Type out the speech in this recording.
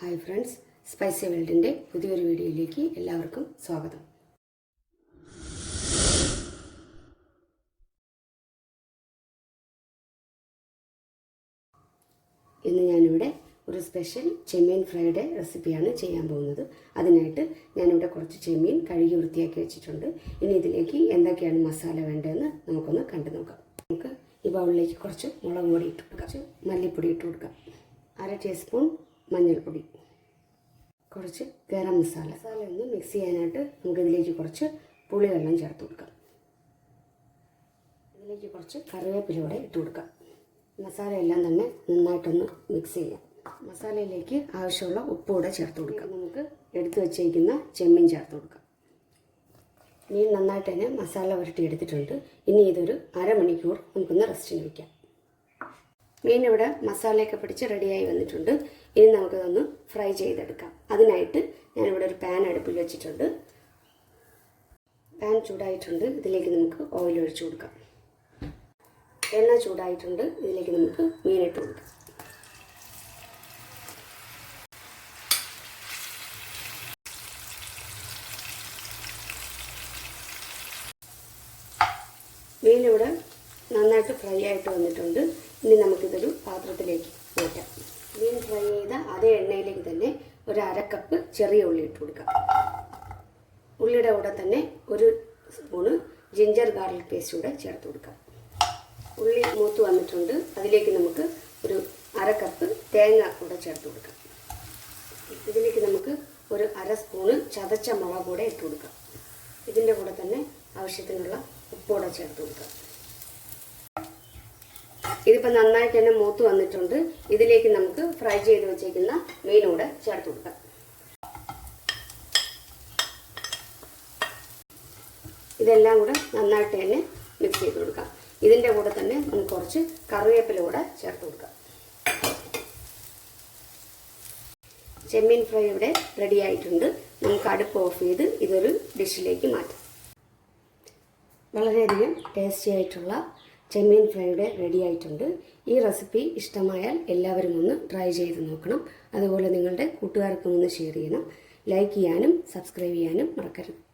Hi friends spicy വേൾഡിന്റെ പുതിയൊരു വീഡിയോയിലേക്ക് എല്ലാവർക്കും സ്വാഗതം. ഇന്ന് ഞാനിവിടെ ഒരു സ്പെഷ്യൽ ചെമ്മീൻ ഫ്രൈഡ് റെസിപ്പിയാണ് ചെയ്യാൻ പോകുന്നത്. അതിനായിട്ട് ഞാനിവിടെ കുറച്ച് ചെമ്മീൻ കഴുകി വൃത്തിയാക്കി വെച്ചിട്ടുണ്ട്. ഇനി ഇതിലേക്ക് എന്തൊക്കെയാണ് മസാല വേണ്ടതെന്ന് നമുക്കൊന്ന് കണ്ടു നോക്കാം. നമുക്ക് ഈ ബൗളിലേക്ക് കുറച്ച് മുളക് പൊടി ഇട്ട് കൊടുക്കാം. കുറച്ച് മല്ലിപ്പൊടി ഇട്ട് കൊടുക്കാം. അര ടീസ്പൂൺ മഞ്ഞൾപ്പൊടി. കുറച്ച് ഗരം മസാല. മസാല ഒന്ന് മിക്സ് ചെയ്യാനായിട്ട് നമുക്ക് ഇതിലേക്ക് കുറച്ച് പുളിവെള്ളം ചേർത്ത് കൊടുക്കാം. ഇതിലേക്ക് കുറച്ച് കറിവേപ്പില കറിവേപ്പിലൂടെ ഇട്ട് കൊടുക്കാം. മസാല എല്ലാം തന്നെ നന്നായിട്ടൊന്ന് മിക്സ് ചെയ്യാം. മസാലയിലേക്ക് ആവശ്യമുള്ള ഉപ്പ് കൂടെ ചേർത്ത് കൊടുക്കാം. നമുക്ക് എടുത്തു വച്ചേക്കുന്ന ചെമ്മീൻ ചേർത്ത് കൊടുക്കാം. മീൻ നന്നായിട്ട് തന്നെ മസാല വരട്ടി എടുത്തിട്ടുണ്ട്. ഇനി ഇതൊരു അരമണിക്കൂർ നമുക്കൊന്ന് റെസ്റ്റിന് വയ്ക്കാം മീൻ ഇവിടെ മസാലയൊക്കെ പിടിച്ച് റെഡിയായി വന്നിട്ടുണ്ട്. ഇനി നമുക്കതൊന്ന് ഫ്രൈ ചെയ്തെടുക്കാം. അതിനായിട്ട് ഞാനിവിടെ ഒരു പാൻ അടുപ്പിൽ വെച്ചിട്ടുണ്ട്. പാൻ ചൂടായിട്ടുണ്ട്. ഇതിലേക്ക് നമുക്ക് ഓയിൽ ഒഴിച്ചു കൊടുക്കാം. എണ്ണ ചൂടായിട്ടുണ്ട്. ഇതിലേക്ക് നമുക്ക് മീനിട്ട് കൊടുക്കാം. മീനിവിടെ നന്നായിട്ട് ഫ്രൈ ആയിട്ട് വന്നിട്ടുണ്ട്. ഇനി നമുക്കിതൊരു പാത്രത്തിലേക്ക് മാറ്റാം മീൻ ഫ്രൈ ചെയ്ത അതേ എണ്ണയിലേക്ക് തന്നെ ഒരു അരക്കപ്പ് കപ്പ് ചെറിയ ഉള്ളി ഇട്ട് കൊടുക്കാം. ഉള്ളിയുടെ കൂടെ തന്നെ ഒരു സ്പൂണ് ജിഞ്ചർ ഗാർലിക് പേസ്റ്റ് കൂടെ ചേർത്ത് കൊടുക്കാം. ഉള്ളി മൂത്ത് വന്നിട്ടുണ്ട്. അതിലേക്ക് നമുക്ക് ഒരു അരക്കപ്പ് കപ്പ് തേങ്ങ കൂടെ ചേർത്ത് കൊടുക്കാം. ഇതിലേക്ക് നമുക്ക് ഒരു അര സ്പൂണ് ചതച്ച മുളക് കൂടെ ഇട്ട് കൊടുക്കാം. ഇതിന്റെ കൂടെ തന്നെ ആവശ്യത്തിനുള്ള ഉപ്പ് കൂടെ ചേർത്ത് കൊടുക്കാം. ഇതിപ്പോൾ നന്നായിട്ട് തന്നെ മൂത്ത് വന്നിട്ടുണ്ട്. ഇതിലേക്ക് നമുക്ക് ഫ്രൈ ചെയ്ത് വെച്ചേക്കുന്ന മീനൂടെ ചേർത്ത് കൊടുക്കാം. ഇതെല്ലാം കൂടെ നന്നായിട്ട് തന്നെ മിക്സ് ചെയ്ത് കൊടുക്കാം. ഇതിന്റെ കൂടെ തന്നെ നമുക്ക് കുറച്ച് കറിവേപ്പില കൂടെ ചേർത്ത് കൊടുക്കാം. ചെമ്മീൻ ഫ്രൈ ഇവിടെ റെഡി ആയിട്ടുണ്ട്. നമുക്ക് അടുപ്പ് ഓഫ് ചെയ്ത് ഇതൊരു ഡിഷിലേക്ക് മാറ്റാം. വളരെയധികം ടേസ്റ്റി ആയിട്ടുള്ള ചെമ്മീൻ ഫ്രൈയുടെ റെഡി ആയിട്ടുണ്ട്. ഈ റെസിപ്പി ഇഷ്ടമായാൽ എല്ലാവരും ഒന്ന് ട്രൈ ചെയ്ത് നോക്കണം. അതുപോലെ നിങ്ങളുടെ കൂട്ടുകാർക്കും ഒന്ന് ഷെയർ ചെയ്യണം. ലൈക്ക് ചെയ്യാനും സബ്സ്ക്രൈബ് ചെയ്യാനും മറക്കരുത്.